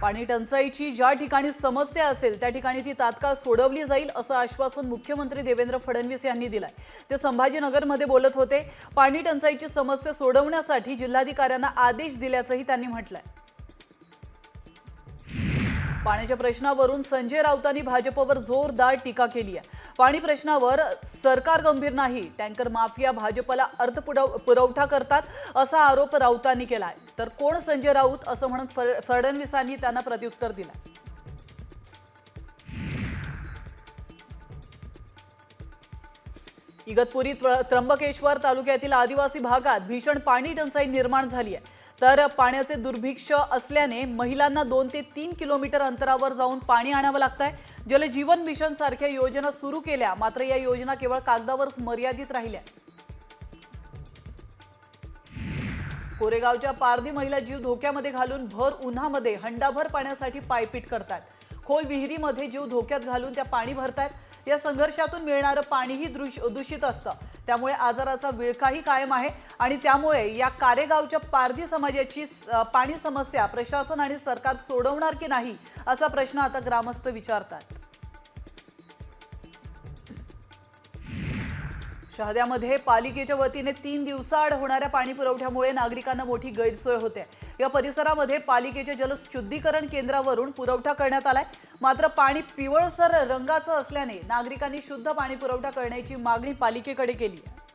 पाणी टंचाईची ज्या ठिकाणी समस्या असेल त्या ठिकाणी ती तात्काळ सोडवली जाईल असं आश्वासन मुख्यमंत्री देवेंद्र फडणवीस यांनी दिलंय. ते संभाजीनगरमध्ये बोलत होते पाणी टंचाईची समस्या सोडवण्यासाठी जिल्हाधिकाऱ्यांना आदेश दिल्याचंही त्यांनी म्हटलंय. पाण्याच्या प्रश्नावरून संजय राऊतांनी भाजपवर जोरदार टीका केली आहे. पाणी प्रश्नावर सरकार गंभीर नाही टँकर माफिया भाजपला अर्थ पुरव- पुरवठा करतात असा आरोप राऊतांनी केला आहे तर कोण संजय राऊत असं म्हणत फडणवीसांनी त्यांना प्रत्युत्तर दिलंय? इगतपुरी त्र्यंबकेश्वर तालुक्यातील आदिवासी भागात भीषण पाणी टंचाई निर्माण झाली आहे. तर पाण्याचे दुर्भिक्ष असल्याने महिलांना दोन ते तीन किलोमीटर अंतरावर जाऊन पाणी आणावं लागत आहे जलजीवन मिशन सारख्या योजना सुरू केल्या मात्र या योजना केवळ कागदावरच मर्यादित राहिल्या. कोरेगावच्या पारधी महिला जीव धोक्यामध्ये घालून भर उन्हामध्ये हंडाभर पाण्यासाठी पायपीट करतात खोल विहिरीमध्ये जीव धोक्यात घालून त्या पाणी भरतायत. या संघर्षातून मिळणारं पाणीही दृश दूषित असतं. त्यामुळे आजाराचा विळखाही कायम आहे आणि त्यामुळे या कारेगावच्या पारधी समाजाची पाणी समस्या प्रशासन आणि सरकार सोडवणार की नाही असा प्रश्न आता ग्रामस्थ विचारतात. शहाद्यामध्ये पालिकेच्या वतीने तीन दिवसाआड होणाऱ्या पाणी पुरवठ्यामुळे नागरिकांना मोठी गैरसोय होते. या परिसरामध्ये पालिकेच्या जलशुद्धीकरण केंद्रावरून पुरवठा करण्यात आलाय. मात्र पाणी पिवळसर रंगाचं असल्याने नागरिकांनी शुद्ध पाणी पुरवठा करण्याची मागणी पालिकेकडे केली आहे.